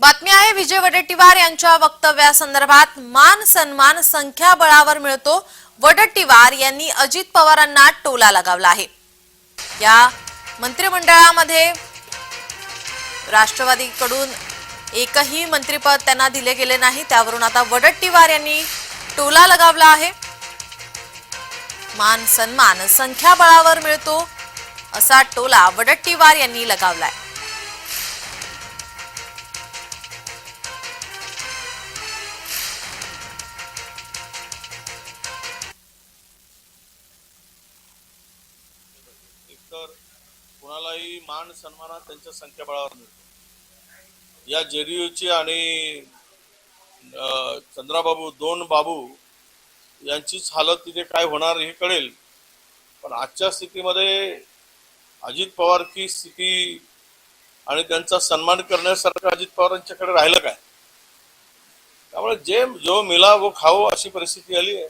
बातमी आहे विजय वडेट्टीवार यांच्या वक्तव्यासंदर्भात मान सन्मान संख्याबळावर मिळतो. वडेट्टीवार यांनी अजित पवारांना टोला लगावला आहे. या मंत्रिमंडळामध्ये राष्ट्रवादीकडून एकही मंत्रिपद त्यांना दिले गेले नाही त्यावरून आता वडट्टीवार यांनी टोला लगावला आहे. मान सन्मान संख्याबळावर मिळतो असा टोला वडट्टीवार यांनी लगावलाय. एकतर कुणालाही मान सन्मानात त्यांच्या संख्याबळावर मिळतो या जेडीयूची आणि चंद्राबाबू दोन बाबू यांचीच हालत तिथे काय होणार हे कळेल. पण आजच्या स्थितीमध्ये अजित पवार की स्थिती आणि त्यांचा सन्मान करण्यासारखं अजित पवारांच्याकडे राहिलं काय? त्यामुळे जे जो मिला वो खाओ अशी परिस्थिती आली आहे.